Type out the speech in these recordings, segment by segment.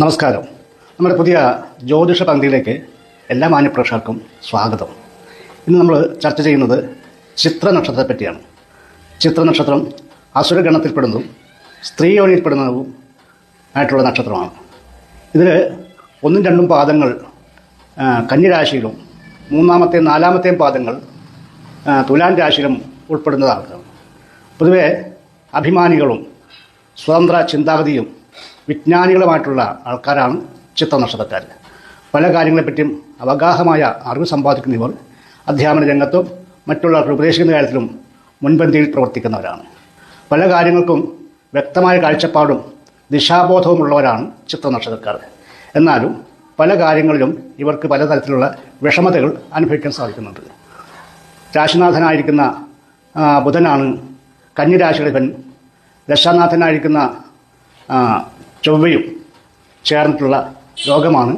നമസ്കാരം. നമ്മുടെ പുതിയ ജ്യോതിഷ പങ്ക്തിയിലേക്ക് എല്ലാ മാന്യപ്രേക്ഷകർക്കും സ്വാഗതം. ഇന്ന് നമ്മൾ ചർച്ച ചെയ്യുന്നത് ചിത്ര നക്ഷത്രത്തെ പറ്റിയാണ്. ചിത്ര നക്ഷത്രം അസുരഗണത്തിൽപ്പെടുന്നതും സ്ത്രീ യോനിയിൽപ്പെടുന്നതും ആയിട്ടുള്ള നക്ഷത്രമാണ്. ഇതിൽ ഒന്നും രണ്ടും പാദങ്ങൾ കന്യരാശിയിലും മൂന്നാമത്തെയും നാലാമത്തെയും പാദങ്ങൾ തുലാൻ തുലാം രാശിയിലും ഉൾപ്പെടുന്നതാണ് പൊതുവേ അഭിമാനികളും സ്വതന്ത്ര ചിന്താഗതിയും വിജ്ഞാനികളുമായിട്ടുള്ള ആൾക്കാരാണ് ചിത്ര നക്ഷത്രക്കാർ പല കാര്യങ്ങളെപ്പറ്റിയും അവഗാഹമായ അറിവ് സമ്പാദിക്കുന്നവർ അധ്യാപന രംഗത്തും മറ്റുള്ളവർക്ക് ഉപദേശിക്കുന്ന കാര്യത്തിലും മുൻപന്തിയിൽ പ്രവർത്തിക്കുന്നവരാണ്. പല കാര്യങ്ങൾക്കും വ്യക്തമായ കാഴ്ചപ്പാടും ദിശാബോധവുമുള്ളവരാണ് ചിത്രനക്ഷത്രക്കാർ എന്നാലും പല കാര്യങ്ങളിലും ഇവർക്ക് പലതരത്തിലുള്ള വിഷമതകൾ അനുഭവിക്കാൻ സാധിക്കുന്നുണ്ട്. രാശിനാഥനായിരിക്കുന്ന ബുധനാണ് കന്നിരാശിയുടെ ഇവൻ ദശാനാഥനായിരിക്കുന്ന ചൊവ്വയും ചേർന്നിട്ടുള്ള രോഗമാണ്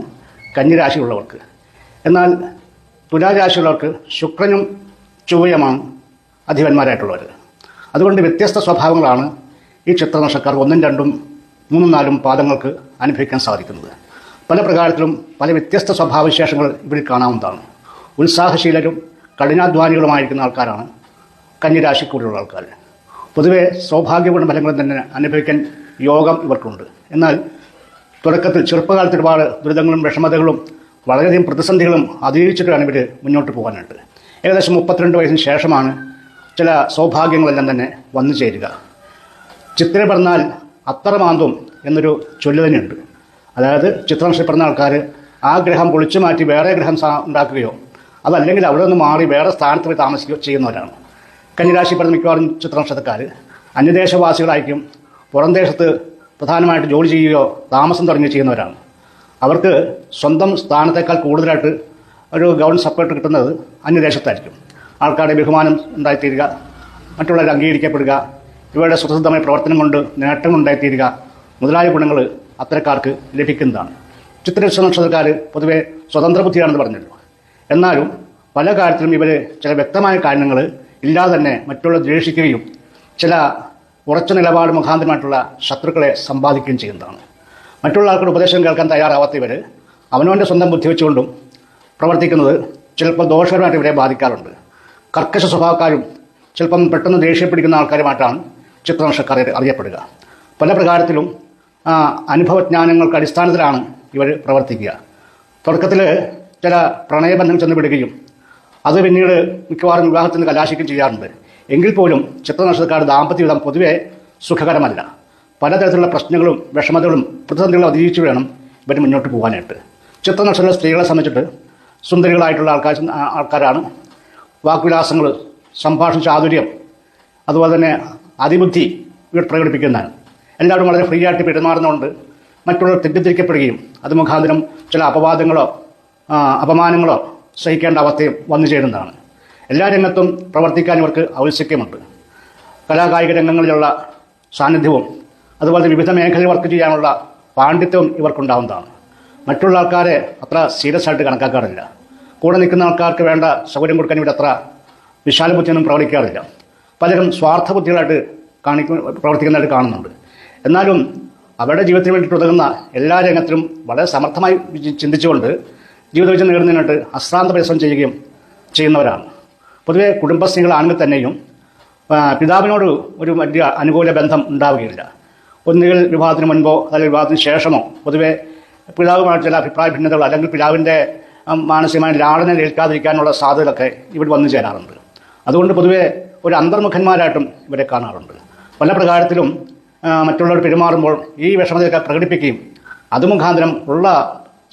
കന്നിരാശിയുള്ളവർക്ക്. എന്നാൽ തുലാരാശിയുള്ളവർക്ക് ശുക്രനും ചൊവ്വയുമാണ് അധിപന്മാരായിട്ടുള്ളവർ. അതുകൊണ്ട് വ്യത്യസ്ത സ്വഭാവങ്ങളാണ് ഈ ചിത്രനക്ഷക്കാർ ഒന്നും രണ്ടും മൂന്നും നാലും പാദങ്ങൾക്ക് അനുഭവിക്കാൻ സാധിക്കുന്നത്. പല പ്രകാരത്തിലും പല വ്യത്യസ്ത സ്വഭാവവിശേഷങ്ങൾ ഇവരിൽ കാണാവുന്നതാണ്. ഉത്സാഹശീലരും കഠിനാധ്വാനികളുമായിരിക്കുന്ന ആൾക്കാരാണ് കന്നിരാശിക്കൂടിയുള്ള ആൾക്കാർ. പൊതുവെ സൗഭാഗ്യഗുണ ഫലങ്ങൾ തന്നെ അനുഭവിക്കാൻ യോഗം ഇവർക്കുണ്ട്. എന്നാൽ തുടക്കത്തിൽ ചെറുപ്പകാലത്ത് ഒരുപാട് ദുരിതങ്ങളും വിഷമതകളും വളരെയധികം പ്രതിസന്ധികളും അതിജീവിച്ചിട്ടാണ് ഇവർ മുന്നോട്ട് പോകാനായിട്ട്. ഏകദേശം മുപ്പത്തിരണ്ട് വയസ്സിന് ശേഷമാണ് ചില സൗഭാഗ്യങ്ങളെല്ലാം തന്നെ വന്നു ചേരുക. ചിത്തിര പറഞ്ഞാൽ അത്തറമാന്തം എന്നൊരു ചൊല്ലു തന്നെയുണ്ട്. അതായത് ചിത്രനക്ഷത്രം പറഞ്ഞ ആൾക്കാർ ആ ഗ്രഹം പൊളിച്ചു മാറ്റി വേറെ ഗ്രഹം ഉണ്ടാക്കുകയോ അതല്ലെങ്കിൽ അവിടെ നിന്ന് മാറി വേറെ സ്ഥാനത്ത് പോയി താമസിക്കുകയോ ചെയ്യുന്നവരാണ്. കന്നിരാശി പറഞ്ഞ മിക്കവാറും ചിത്രംശക്കാർ അന്യദേശവാസികളായിരിക്കും. പുറം ദേശത്ത് പ്രധാനമായിട്ട് ജോലി ചെയ്യുകയോ താമസം തുടങ്ങി ചെയ്യുന്നവരാണ്. അവർക്ക് സ്വന്തം സ്ഥാനത്തേക്കാൾ കൂടുതലായിട്ട് ഒരു ഗവൺമെന്റ് സപ്പോർട്ട് കിട്ടുന്നത് അന്യദേശത്തായിരിക്കും. ആൾക്കാരുടെ ബഹുമാനം ഉണ്ടായിത്തീരുക മറ്റുള്ളവരെ അംഗീകരിക്കപ്പെടുക ഇവരുടെ സ്വതന്ത്രമായ പ്രവർത്തനം കൊണ്ട് നേട്ടങ്ങൾ ഉണ്ടായിത്തീരുക മുതലായ ഗുണങ്ങൾ അത്തരക്കാർക്ക് ലഭിക്കുന്നതാണ്. ചിത്രരക്ഷ നക്ഷത്രക്കാർ പൊതുവെ സ്വതന്ത്ര ബുദ്ധിയാണെന്ന് പറഞ്ഞല്ലോ എന്നാലും പല കാര്യത്തിലും ഇവർ ചില വ്യക്തമായ കാരണങ്ങൾ ഇല്ലാതെ തന്നെ മറ്റുള്ള ദ്വേഷിക്കുകയും ചില ഉറച്ച നിലപാട് മുഖാന്തരമായിട്ടുള്ള ശത്രുക്കളെ സമ്പാദിക്കുകയും ചെയ്യുന്നതാണ്. മറ്റുള്ള ആൾക്കാരുടെ ഉപദേശം കേൾക്കാൻ തയ്യാറാവാത്തവർ അവനവന്റെ സ്വന്തം ബുദ്ധി വെച്ചുകൊണ്ടും പ്രവർത്തിക്കുന്നത് ചിലപ്പോൾ ദോഷകരമായിട്ട് ഇവരെ ബാധിക്കാറുണ്ട്. കർക്കശ സ്വഭാവക്കാരും ചിലപ്പം പെട്ടെന്ന് ദേഷ്യപ്പെടിക്കുന്ന ആൾക്കാരുമായിട്ടാണ് ചിത്രനക്ഷക്കാർ അറിയപ്പെടുക. പല പ്രകാരത്തിലും അനുഭവജ്ഞാനങ്ങൾക്ക് അടിസ്ഥാനത്തിലാണ് ഇവർ പ്രവർത്തിക്കുക. തുടക്കത്തിൽ ചില പ്രണയബന്ധം ചെന്നുപിടുകയും അത് പിന്നീട് മിക്കവാറും വിവാഹത്തിന് കലാശിക്കുകയും ചെയ്യാറുണ്ട്. എങ്കിൽ പോലും ദാമ്പത്യ ജീവിതം പൊതുവെ സുഖകരമല്ല. പലതരത്തിലുള്ള പ്രശ്നങ്ങളും വിഷമതകളും പ്രതിസന്ധികളും അതിജീവിച്ച് വേണം ഇവർ മുന്നോട്ട് പോകാനായിട്ട്. ചിത്രനക്ഷത്ര സ്ത്രീകളെ സംബന്ധിച്ചിട്ട് സുന്ദരികളായിട്ടുള്ള ആൾക്കാർ ആൾക്കാരാണ്. വാക്വിലാസങ്ങൾ സംഭാഷണ ചാതുര്യം അതുപോലെ തന്നെ അതിബുദ്ധി ഇവർ പ്രകടിപ്പിക്കുന്നതാണ്. എല്ലാവരും വളരെ ഫ്രീ ആയിട്ട് പെരുമാറുന്നതുകൊണ്ട് മറ്റുള്ളവർ തെറ്റിദ്ധരിക്കപ്പെടുകയും അത് മുഖാന്തരം ചില അപവാദങ്ങളോ അപമാനങ്ങളോ സഹിക്കേണ്ട അവസ്ഥയും വന്നു ചേരുന്നതാണ്. എല്ലാ രംഗത്തും പ്രവർത്തിക്കാൻ ഇവർക്ക് ഔത്സുക്യമുണ്ട് കലാകായിക രംഗങ്ങളിലുള്ള സാന്നിധ്യവും അതുപോലെ വിവിധ മേഖലയിൽ വർക്ക് ചെയ്യാനുള്ള പാണ്ഡിത്യവും ഇവർക്കുണ്ടാവുന്നതാണ്. മറ്റുള്ള ആൾക്കാരെ അത്ര സീരിയസ് ആയിട്ട് കണക്കാക്കാറില്ല. കൂടെ നിൽക്കുന്ന ആൾക്കാർക്ക് വേണ്ട സൗകര്യം കൊടുക്കാൻ ഇവിടെ അത്ര വിശാല ബുദ്ധിയൊന്നും പ്രവർത്തിക്കാറില്ല പലരും സ്വാർത്ഥ ബുദ്ധികളായിട്ട് കാണിക്ക പ്രവർത്തിക്കുന്നതായിട്ട് കാണുന്നുണ്ട്. എന്നാലും അവരുടെ ജീവിതത്തിന് വേണ്ടിയിട്ട് ഉതകുന്ന എല്ലാ രംഗത്തിലും വളരെ സമർത്ഥമായി ചിന്തിച്ചുകൊണ്ട് ജീവിത വിജയം നേടുന്നതിനായിട്ട് അശ്രാന്ത പരിശ്രമം ചെയ്യുകയും ചെയ്യുന്നവരാണ്. പൊതുവെ കുടുംബസ്ത്രീകളാണെങ്കിൽ തന്നെയും പിതാവിനോട് ഒരു വലിയ അനുകൂല ബന്ധം ഉണ്ടാവുകയില്ല. ഒന്നുകിൽ വിവാഹത്തിന് മുൻപോ അല്ലെങ്കിൽ വിവാഹത്തിന് ശേഷമോ പൊതുവെ പിതാവുമായിട്ട് ചില അഭിപ്രായ ഭിന്നതകൾ അല്ലെങ്കിൽ പിതാവിന്റെ മാനസികമായ ലാളനെ ഏൽക്കാതിരിക്കാനുള്ള സാധ്യതകളൊക്കെ ഇവിടെ വന്നു ചേരാറുണ്ട്. അതുകൊണ്ട് പൊതുവെ ഒരു അന്തർമുഖന്മാരായിട്ടും ഇവരെ കാണാറുണ്ട്. പല പ്രകാരത്തിലും മറ്റുള്ളവർ പെരുമാറുമ്പോൾ ഈ വിഷമതയൊക്കെ പ്രകടിപ്പിക്കുകയും അത് മുഖാന്തരം ഉള്ള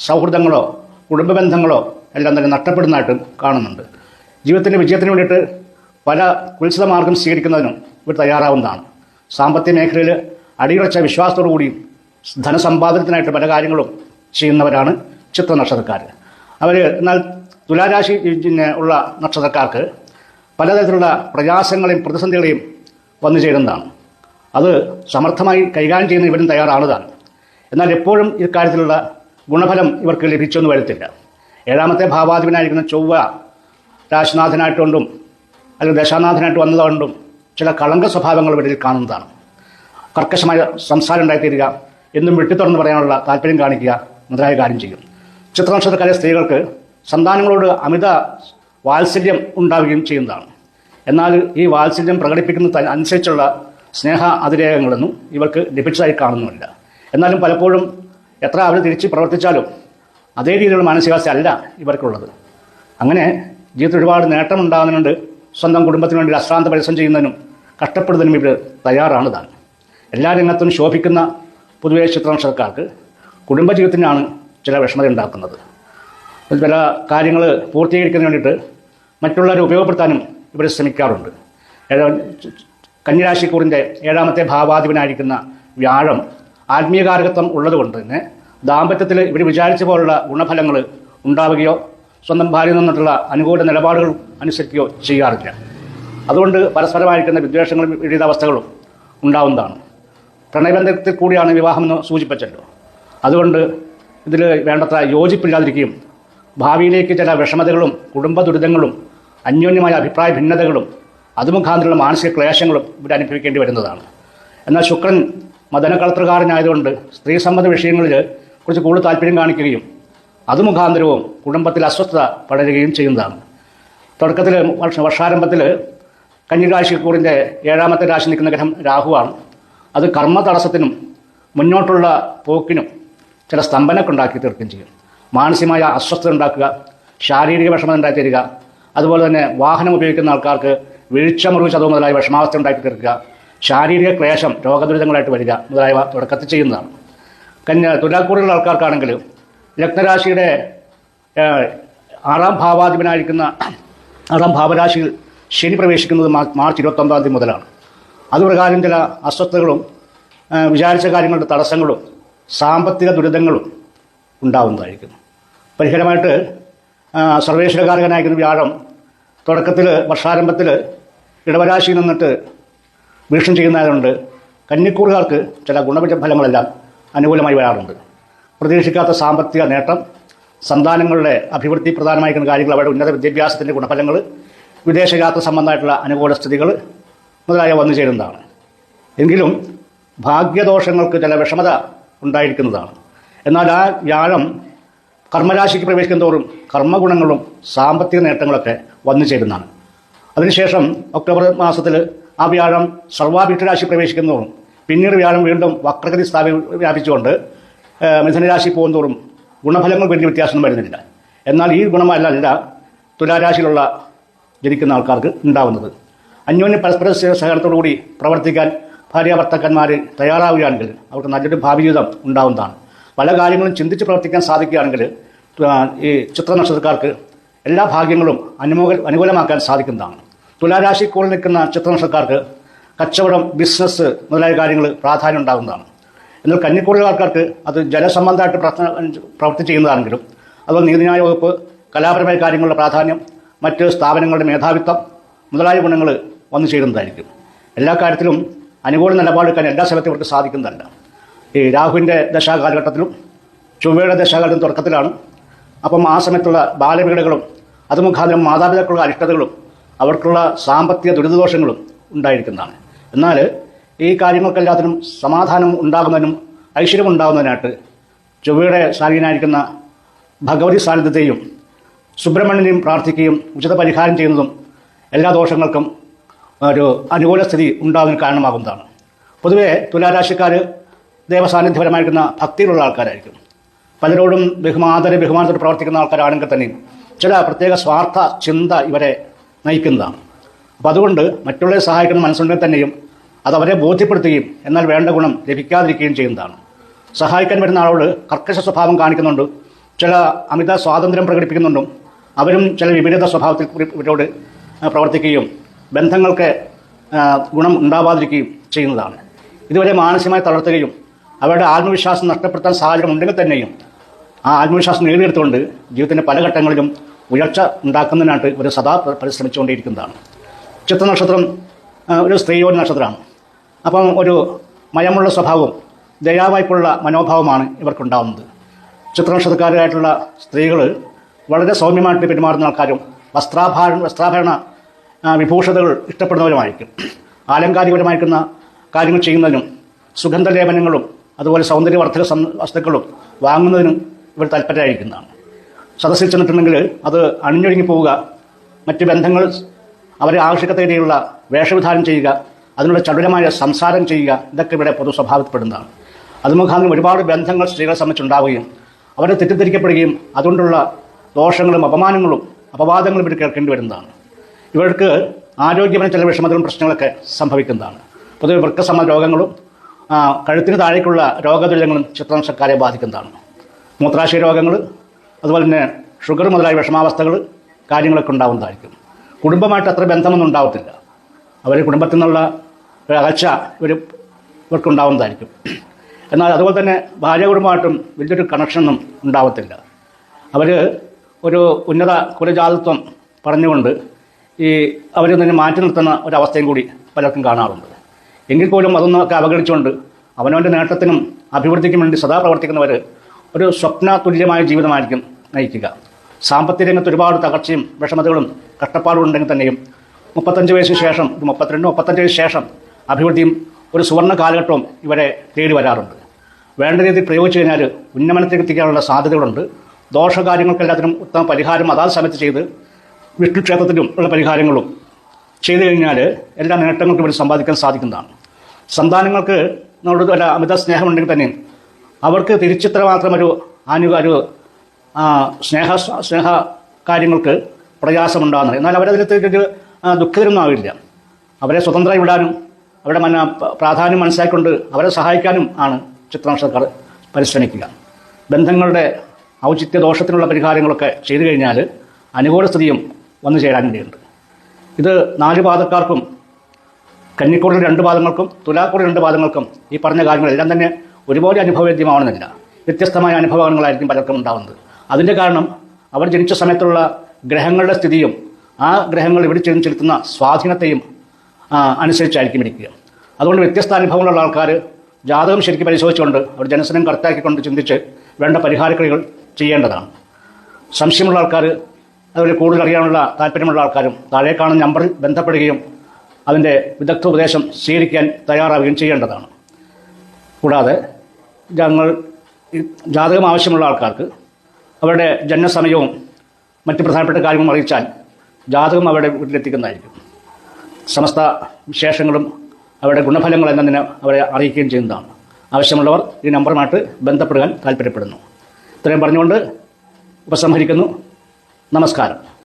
സൗഹൃദങ്ങളോ കുടുംബ ബന്ധങ്ങളോ എല്ലാം തന്നെ നഷ്ടപ്പെടുന്നതായിട്ടും കാണുന്നുണ്ട്. ജീവിതത്തിന്റെ വിജയത്തിന് വേണ്ടിയിട്ട് പല കുത്സിത മാർഗം സ്വീകരിക്കുന്നതിനും ഇവർ തയ്യാറാവുന്നതാണ്. സാമ്പത്തിക മേഖലയിൽ അടിയുറച്ച വിശ്വാസത്തോടു കൂടി ധനസമ്പാദനത്തിനായിട്ട് പല കാര്യങ്ങളും ചെയ്യുന്നവരാണ് ചിത്ര നക്ഷത്രക്കാർ. അവർ എന്നാൽ തുലാരാശി ഉള്ള നക്ഷത്രക്കാർക്ക് പലതരത്തിലുള്ള പ്രയാസങ്ങളെയും പ്രതിസന്ധികളെയും വന്നു ചേരുന്നതാണ്. അത് സമർത്ഥമായി കൈകാര്യം ചെയ്യുന്ന ഇവരും തയ്യാറാണതാണ്. എന്നാൽ എപ്പോഴും ഇക്കാര്യത്തിലുള്ള ഗുണഫലം ഇവർക്ക് ലഭിച്ചെന്ന് വരത്തില്ല. ഏഴാമത്തെ ഭാവാധിപനായിരിക്കുന്ന ചൊവ്വ രാശിനാഥനായിട്ടുകൊണ്ടും അല്ലെങ്കിൽ ദശാനാഥനായിട്ട് വന്നതുകൊണ്ടും ചില കളങ്ക സ്വഭാവങ്ങൾ ഇവരിൽ കാണുന്നതാണ്. കർക്കശമായ സംസാരം ഉണ്ടായിത്തീരുക എന്നും വെട്ടിത്തുറന്ന് പറയാനുള്ള താല്പര്യം കാണിക്കുക മുതലായ കാര്യം ചെയ്യും. ചിത്രനക്ഷത്രക്കാരെ സ്ത്രീകൾക്ക് സന്താനങ്ങളോട് അമിത വാത്സല്യം ഉണ്ടാവുകയും ചെയ്യുന്നതാണ്. എന്നാൽ ഈ വാത്സല്യം പ്രകടിപ്പിക്കുന്ന അനുസരിച്ചുള്ള സ്നേഹ അതിരേഖങ്ങളൊന്നും ഇവർക്ക് ലഭിച്ചതായി കാണുന്നുമില്ല. എന്നാലും പലപ്പോഴും എത്ര അവർ തിരിച്ച് പ്രവർത്തിച്ചാലും അതേ രീതിയിലുള്ള മാനസികാവസ്ഥ അല്ല ഇവർക്കുള്ളത്. അങ്ങനെ ജീവിതത്തിൽ ഒരുപാട് നേട്ടമുണ്ടാകുന്നുണ്ട് സ്വന്തം കുടുംബത്തിന് വേണ്ടി അശ്രാന്ത പരിശ്രമം ചെയ്യുന്നതിനും കഷ്ടപ്പെടുന്നതിനും ഇവർ തയ്യാറാണ് താൻ. എല്ലാ രംഗത്തും ശോഭിക്കുന്ന പൊതുവെ ചിത്രനക്ഷത്രക്കാർക്ക് കുടുംബജീവിതത്തിനാണ് ചില വിഷമത ഉണ്ടാക്കുന്നത്. ചില കാര്യങ്ങൾ പൂർത്തീകരിക്കുന്നതിന് വേണ്ടിയിട്ട് മറ്റുള്ളവരെ ഉപയോഗപ്പെടുത്താനും ഇവർ ശ്രമിക്കാറുണ്ട്. കന്യാശിക്കൂറിന്റെ ഏഴാമത്തെ ഭാവാധിപനായിരിക്കുന്ന വ്യാഴം ആത്മീയകാരകത്വം ഉള്ളതുകൊണ്ട് തന്നെ ദാമ്പത്യത്തിൽ ഇവർ വിചാരിച്ച പോലുള്ള ഗുണഫലങ്ങൾ ഉണ്ടാവുകയോ സ്വന്തം ഭാര്യയിൽ നിന്നിട്ടുള്ള അനുകൂല നിലപാടുകൾ അനുസരിക്കുകയോ ചെയ്യാറില്ല. അതുകൊണ്ട് പരസ്പരമായിരിക്കുന്ന വിദ്വേഷങ്ങളും വിപരീതാവസ്ഥകളും ഉണ്ടാവുന്നതാണ്. പ്രണയബന്ധത്തിൽ കൂടിയാണ് വിവാഹമെന്ന് സൂചിപ്പിച്ചല്ലോ. അതുകൊണ്ട് ഇതിൽ വേണ്ടത്ര യോജിപ്പില്ലാതിരിക്കുകയും ഭാവിയിലേക്ക് ചില വിഷമതകളും കുടുംബ ദുരിതങ്ങളും അന്യോന്യമായ അഭിപ്രായ ഭിന്നതകളും അതുമുഖാന്തരമുള്ള മാനസിക ക്ലേശങ്ങളും ഇവിടെ അനുഭവിക്കേണ്ടി വരുന്നതാണ്. എന്നാൽ ശുക്രൻ മദനകളത്രകാരനായതുകൊണ്ട് സ്ത്രീ സംബന്ധ വിഷയങ്ങളിൽ കുറച്ച് കൂടുതൽ താല്പര്യം കാണിക്കുകയും അത് മുഖാന്തരവും കുടുംബത്തിൽ അസ്വസ്ഥത പടരുകയും ചെയ്യുന്നതാണ്. തുടക്കത്തിൽ വർഷ വർഷാരംഭത്തിൽ കന്യരാശിക്കൂറിന്റെ ഏഴാമത്തെ രാശി നിൽക്കുന്ന ഗ്രഹം രാഹുവാണ്. അത് കർമ്മ തടസ്സത്തിനും മുന്നോട്ടുള്ള പോക്കിനും ചില സ്തംഭനമൊക്കെ ഉണ്ടാക്കി തീർക്കുകയും ചെയ്യും. മാനസികമായ അസ്വസ്ഥത ഉണ്ടാക്കുക ശാരീരിക വിഷമം ഉണ്ടാക്കി തരിക അതുപോലെ തന്നെ വാഹനം ഉപയോഗിക്കുന്ന ആൾക്കാർക്ക് വീഴ്ച മുറിവ് ചതവ് മുതലായ വിഷമാവസ്ഥ ഉണ്ടാക്കി തീർക്കുക ശാരീരിക ക്ലേശം രോഗദുരിതങ്ങളായിട്ട് വരിക മുതലായവ തുടക്കത്തിൽ ചെയ്യുന്നതാണ്. കന്യ തുലാക്കൂറുള്ള ആൾക്കാർക്കാണെങ്കിൽ ലഗ്നരാശിയുടെ ആറാം ഭാവാധിപനായിരിക്കുന്ന ആറാം ഭാവരാശിയിൽ ശനി പ്രവേശിക്കുന്നത് മാർച്ച് ഇരുപത്തൊമ്പതാം തീയതി മുതലാണ്. അതുപ്രകാരം ചില അസ്വസ്ഥതകളും വിചാരിച്ച കാര്യങ്ങളുടെ തടസ്സങ്ങളും സാമ്പത്തിക ദുരിതങ്ങളും ഉണ്ടാവുന്നതായിരിക്കും പരിഹാരമായിട്ട് സർവേശ്വരകാരകനായിരിക്കുന്ന വ്യാഴം തുടക്കത്തിൽ വർഷാരംഭത്തിൽ ഇടവരാശിയിൽ നിന്നിട്ട് വീക്ഷണം ചെയ്യുന്നതുകൊണ്ട് കന്നിക്കൂറുകാർക്ക് ചില ഗുണഫലങ്ങളെല്ലാം അനുകൂലമായി വരാറുണ്ട്. പ്രതീക്ഷിക്കാത്ത സാമ്പത്തിക നേട്ടം സന്താനങ്ങളുടെ അഭിവൃദ്ധി പ്രധാനമായിരിക്കുന്ന കാര്യങ്ങൾ അവരുടെ ഉന്നത വിദ്യാഭ്യാസത്തിന്റെ ഗുണഫലങ്ങൾ വിദേശയാത്ര സംബന്ധമായിട്ടുള്ള അനുകൂല സ്ഥിതികൾ മുതലായ വന്നു ചേരുന്നതാണ്. എങ്കിലും ഭാഗ്യദോഷങ്ങൾക്ക് ചില വിഷമത ഉണ്ടായിരിക്കുന്നതാണ്. എന്നാൽ ആ വ്യാഴം കർമ്മരാശിക്ക് പ്രവേശിക്കും തോറും കർമ്മഗുണങ്ങളും സാമ്പത്തിക നേട്ടങ്ങളൊക്കെ വന്നു ചേരുന്നതാണ്. അതിനുശേഷം ഒക്ടോബർ മാസത്തിൽ ആ വ്യാഴം സർവാഭിക്ഷരാശി പ്രവേശിക്കുന്നതോറും പിന്നീട് വ്യാഴം വീണ്ടും വക്രഗതി സ്ഥാപി വ്യാപിച്ചുകൊണ്ട് ഏഹ്, പോകും പോകുന്നതോറും ഗുണഫലങ്ങൾ വലിയ വ്യത്യാസം വരുന്നില്ല. എന്നാൽ ഈ ഗുണമല്ല തുലാരാശിയിലുള്ള ജനിക്കുന്ന ആൾക്കാർക്ക് ഉണ്ടാവുന്നത്. അന്യോന്യം പരസ്പര സഹകരണത്തോടുകൂടി പ്രവർത്തിക്കാൻ ഭാര്യ ഭർത്താക്കന്മാർ തയ്യാറാവുകയാണെങ്കിൽ അവർക്ക് നല്ലൊരു ഭാവി ജീവിതം ഉണ്ടാവുന്നതാണ്. പല കാര്യങ്ങളും ചിന്തിച്ച് പ്രവർത്തിക്കാൻ സാധിക്കുകയാണെങ്കിൽ ഈ ചിത്ര നക്ഷത്രക്കാർക്ക് എല്ലാ ഭാഗ്യങ്ങളും അനുമോക അനുകൂലമാക്കാൻ സാധിക്കുന്നതാണ്. തുലാരാശിക്കോളിൽ നിൽക്കുന്ന ചിത്ര നക്ഷത്രക്കാർക്ക് കച്ചവടം ബിസിനസ് മുതലായ കാര്യങ്ങൾ പ്രാധാന്യം ഉണ്ടാകുന്നതാണ് എന്നാൽ കന്നിക്കൂടുതൽ ആൾക്കാർക്ക് അത് ജലസംബന്ധമായിട്ട് പ്രശ്ന പ്രവൃത്തി ചെയ്യുന്നതാണെങ്കിലും അതുപോലെ നീതിന്യായ വകുപ്പ് കലാപരമായ കാര്യങ്ങളുടെ പ്രാധാന്യം മറ്റ് സ്ഥാപനങ്ങളുടെ മേധാവിത്വം മുതലായ ഗുണങ്ങൾ വന്നു ചേരുന്നതായിരിക്കും. എല്ലാ കാര്യത്തിലും അനുകൂല നിലപാടെടുക്കാൻ എല്ലാ സ്ഥലത്തും ഇവർക്ക് സാധിക്കുന്നതല്ല. ഈ രാഹുവിന്റെ ദശാകാലഘട്ടത്തിലും ചൊവ്വയുടെ ദശാകാലത്തിലും തുടക്കത്തിലാണ്. അപ്പം ആ സമയത്തുള്ള ബാലപീഠകളും അത് മുഖാന്തരം മാതാപിതാക്കളുടെ അരിഷ്ടതകളും അവർക്കുള്ള സാമ്പത്തിക ദുരിതദോഷങ്ങളും ഉണ്ടായിരിക്കുന്നതാണ്. എന്നാൽ ഈ കാര്യങ്ങൾക്കെല്ലാത്തിനും സമാധാനം ഉണ്ടാകുന്നതിനും ഐശ്വര്യം ഉണ്ടാകുന്നതിനായിട്ട് ചൊവ്വയുടെ സ്വാധീനായിരിക്കുന്ന ഭഗവതി സാന്നിധ്യത്തെയും സുബ്രഹ്മണ്യനെയും പ്രാർത്ഥിക്കുകയും ഉചിത പരിഹാരം ചെയ്യുന്നതും എല്ലാ ദോഷങ്ങൾക്കും ഒരു അനുകൂല സ്ഥിതി ഉണ്ടാകുന്നതിന് കാരണമാകുന്നതാണ്. പൊതുവേ തുലാരാശിക്കാർ ദേവസാന്നിധ്യപരമായിരിക്കുന്ന ഭക്തിയിലുള്ള ആൾക്കാരായിരിക്കും. പലരോടും ബഹുമാതര ബഹുമാനത്തോട് പ്രവർത്തിക്കുന്ന ആൾക്കാരാണെങ്കിൽ തന്നെയും ചില പ്രത്യേക സ്വാർത്ഥ ചിന്ത ഇവരെ നയിക്കുന്നതാണ്. അപ്പോൾ അതുകൊണ്ട് മറ്റുള്ളവരെ സഹായിക്കുന്ന മനസ്സുണ്ടെങ്കിൽ തന്നെയും അത് അവരെ ബോധ്യപ്പെടുത്തുകയും എന്നാൽ വേണ്ട ഗുണം ലഭിക്കാതിരിക്കുകയും ചെയ്യുന്നതാണ്. സഹായിക്കാൻ വരുന്ന ആളോട് കർക്കശ സ്വഭാവം കാണിക്കുന്നുണ്ട്. ചില അമിത സ്വാതന്ത്ര്യം പ്രകടിപ്പിക്കുന്നുണ്ടും. അവരും ചില വിപരീത സ്വഭാവത്തിൽ ഇവരോട് പ്രവർത്തിക്കുകയും ബന്ധങ്ങൾക്ക് ഗുണം ഉണ്ടാവാതിരിക്കുകയും ചെയ്യുന്നതാണ്. ഇതുവരെ മാനസികമായി തളർത്തുകയും അവരുടെ ആത്മവിശ്വാസം നഷ്ടപ്പെടുത്താൻ സാഹചര്യം ഉണ്ടെങ്കിൽ തന്നെയും ആ ആത്മവിശ്വാസം നേടിയെടുത്തുകൊണ്ട് ജീവിതത്തിന്റെ പല ഘട്ടങ്ങളിലും ഉയർച്ച ഉണ്ടാക്കുന്നതിനായിട്ട് ഇവർ സദാ പ്ര- പരിശ്രമിച്ചുകൊണ്ടിരിക്കുന്നതാണ് ചിത്രനക്ഷത്രം ഒരു സ്ത്രീയോട് നക്ഷത്രമാണ്. അപ്പം ഒരു മയമുള്ള സ്വഭാവവും ദയാവായ്പുള്ള മനോഭാവമാണ് ഇവർക്കുണ്ടാവുന്നത്. ചിത്രനക്ഷത്രക്കാരായിട്ടുള്ള സ്ത്രീകൾ വളരെ സൗമ്യമായിട്ട് പെരുമാറുന്ന ആൾക്കാരും വസ്ത്രാഭാര വസ്ത്രാഭരണ വിഭൂഷതകൾ ഇഷ്ടപ്പെടുന്നവരുമായിരിക്കും. ആലങ്കാരികപരമായിരിക്കുന്ന കാര്യങ്ങൾ ചെയ്യുന്നതിനും സുഗന്ധലേപനങ്ങളും അതുപോലെ സൗന്ദര്യവർദ്ധക വസ്തുക്കളും വാങ്ങുന്നതിനും ഇവർ താല്പര്യമായിരിക്കുന്നതാണ്. സദസ്സിൽ ചെന്നിട്ടുണ്ടെങ്കിൽ അത് അണിഞ്ഞൊഴുങ്ങി പോവുക മറ്റ് ബന്ധങ്ങൾ അവരെ ആവശ്യക്കത്തേടിയുള്ള വേഷവിധാനം ചെയ്യുക അതിനുള്ള ചടുരമായ സംസാരം ചെയ്യുക ഇതൊക്കെ ഇവിടെ പൊതു സ്വഭാവത്തിൽപ്പെടുന്നതാണ്. അത് മുഖാന്തരം ഒരുപാട് ബന്ധങ്ങൾ സ്ത്രീകളെ സംബന്ധിച്ചുണ്ടാവുകയും അവരെ തെറ്റിദ്ധരിക്കപ്പെടുകയും അതുകൊണ്ടുള്ള ദോഷങ്ങളും അപമാനങ്ങളും അപവാദങ്ങളും ഇവർ കേൾക്കേണ്ടി വരുന്നതാണ്. ഇവർക്ക് ആരോഗ്യപരമായ ചില വിഷമതകളും പ്രശ്നങ്ങളൊക്കെ സംഭവിക്കുന്നതാണ്. പൊതുവെ വൃക്കസമ രോഗങ്ങളും കഴുത്തിന് താഴേക്കുള്ള രോഗതുല്യങ്ങളും ചിത്രാംശക്കാരെ ബാധിക്കുന്നതാണ്. മൂത്രാശയ രോഗങ്ങൾ അതുപോലെ തന്നെ ഷുഗർ മുതലായ വിഷമാവസ്ഥകൾ കാര്യങ്ങളൊക്കെ ഉണ്ടാവുന്നതായിരിക്കും. കുടുംബമായിട്ട് അത്ര ബന്ധമൊന്നും ഉണ്ടാവത്തില്ല. അവർ കുടുംബത്തിൽ നിന്നുള്ള ഒരു അകൽച്ച ഇവർ ഇവർക്കുണ്ടാവുന്നതായിരിക്കും. എന്നാൽ അതുപോലെ തന്നെ ഭാര്യ കുടുംബമായിട്ടും വലിയൊരു കണക്ഷനൊന്നും ഉണ്ടാവത്തില്ല. അവർ ഒരു ഉന്നത കുലജാതത്വം പറഞ്ഞുകൊണ്ട് ഈ അവരിൽ നിന്ന് മാറ്റി നിർത്തുന്ന ഒരവസ്ഥയും കൂടി പലർക്കും കാണാറുണ്ട്. എങ്കിൽ പോലും അതൊന്നൊക്കെ അവഗണിച്ചുകൊണ്ട് അവനവന്റെ നേട്ടത്തിനും അഭിവൃദ്ധിക്കും വേണ്ടി സദാ പ്രവർത്തിക്കുന്നവർ ഒരു സ്വപ്ന തുല്യമായ ജീവിതമായിരിക്കും നയിക്കുക. സാമ്പത്തിക രംഗത്ത് ഒരുപാട് തകർച്ചയും വിഷമതകളും കഷ്ടപ്പാടും ഉണ്ടെങ്കിൽ തന്നെയും മുപ്പത്തഞ്ച് വയസ്സിന് ശേഷം ഒരു മുപ്പത്തിരണ്ട് മുപ്പത്തഞ്ച് വയസ്സിന് ശേഷം അഭിവൃദ്ധിയും ഒരു സുവർണ കാലഘട്ടവും ഇവരെ തേടി വരാറുണ്ട്. വേണ്ട രീതിയിൽ പ്രയോഗിച്ചു കഴിഞ്ഞാൽ ഉന്നമനത്തിലേക്ക് എത്തിക്കാനുള്ള സാധ്യതകളുണ്ട്. ദോഷകാര്യങ്ങൾക്കെല്ലാത്തിനും ഉത്തമ പരിഹാരം അതാത് സമയത്ത് ചെയ്ത് വിഷ്ണു ക്ഷേത്രത്തിലും ഉള്ള പരിഹാരങ്ങളും ചെയ്തു കഴിഞ്ഞാൽ എല്ലാ നേട്ടങ്ങൾക്കും ഇവർ സമ്പാദിക്കാൻ സാധിക്കുന്നതാണ്. സന്താനങ്ങൾക്ക് നമ്മളോട് വല്ല അമിത സ്നേഹമുണ്ടെങ്കിൽ തന്നെ അവർക്ക് തിരിച്ചിത്ര മാത്രം ഒരു ആനുക ഒരു സ്നേഹ സ്നേഹ കാര്യങ്ങൾക്ക് പ്രയാസമുണ്ടാകുന്നത്. എന്നാൽ അവരതിലത്തേക്ക് ദുഃഖിതരൊന്നും ആവില്ല. അവരെ സ്വതന്ത്രമായി വിടാനും അവരുടെ മന പ്രാധാന്യം മനസ്സിലാക്കിക്കൊണ്ട് അവരെ സഹായിക്കാനും ആണ് ചിത്രനക്ഷത്രക്കാർ പരിശ്രമിക്കുക. ബന്ധങ്ങളുടെ ഔചിത്യ ദോഷത്തിനുള്ള പരിഹാരങ്ങളൊക്കെ ചെയ്തു കഴിഞ്ഞാൽ അനുകൂല സ്ഥിതിയും വന്നു ചേരാനിടയുണ്ട്. ഇത് നാല് പാദക്കാർക്കും കന്നിക്കൂറിൽ രണ്ട് പാദങ്ങൾക്കും തുലാക്കൂറിൽ രണ്ട് പാദങ്ങൾക്കും ഈ പറഞ്ഞ കാര്യങ്ങളെല്ലാം തന്നെ ഒരുപോലെ അനുഭവവേദ്യമാവണമെന്നില്ല. വ്യത്യസ്തമായ അനുഭവങ്ങളായിരിക്കും പലർക്കും ഉണ്ടാകുന്നത് അതിന്റെ കാരണം അവർ ജനിച്ച സമയത്തുള്ള ഗ്രഹങ്ങളുടെ സ്ഥിതിയും ആ ഗ്രഹങ്ങൾ ഇവിടെ ചെന്ന് ചെലുത്തുന്ന സ്വാധീനത്തെയും അനുസരിച്ചായിരിക്കും ഇരിക്കുക. അതുകൊണ്ട് വ്യത്യസ്ത അനുഭവങ്ങളുള്ള ആൾക്കാർ ജാതകം ശരിക്കും പരിശോധിച്ചുകൊണ്ട് അവർ ജനസനം കറക്റ്റാക്കിക്കൊണ്ട് ചിന്തിച്ച് വേണ്ട പരിഹാരക്രിയകൾ ചെയ്യേണ്ടതാണ്. സംശയമുള്ള ആൾക്കാർ അതുപോലെ കൂടുതൽ അറിയാനുള്ള താല്പര്യമുള്ള ആൾക്കാരും താഴെ കാണുന്ന നമ്പറിൽ ബന്ധപ്പെടുകയും അതിന്റെ വിദഗ്ധ ഉപദേശം സ്വീകരിക്കാൻ തയ്യാറാവുകയും ചെയ്യേണ്ടതാണ്. കൂടാതെ ഞങ്ങൾ ജാതകം ആവശ്യമുള്ള ആൾക്കാർക്ക് അവരുടെ ജനസമയവും മറ്റ് പ്രധാനപ്പെട്ട കാര്യങ്ങളും അറിയിച്ചാൽ ജാതകം അവരുടെ വീട്ടിലെത്തിക്കുന്നതായിരിക്കും. സമസ്ത വിശേഷങ്ങളും അവരുടെ ഗുണഫലങ്ങൾ എന്നതിനെ അവരെ അറിയിക്കുകയും ചെയ്യുന്നതാണ്. ആവശ്യമുള്ളവർ ഈ നമ്പറുമായിട്ട് ബന്ധപ്പെടുവാൻ താല്പര്യപ്പെടുന്നു ഇത്രയും പറഞ്ഞുകൊണ്ട് ഉപസംഹരിക്കുന്നു. നമസ്കാരം.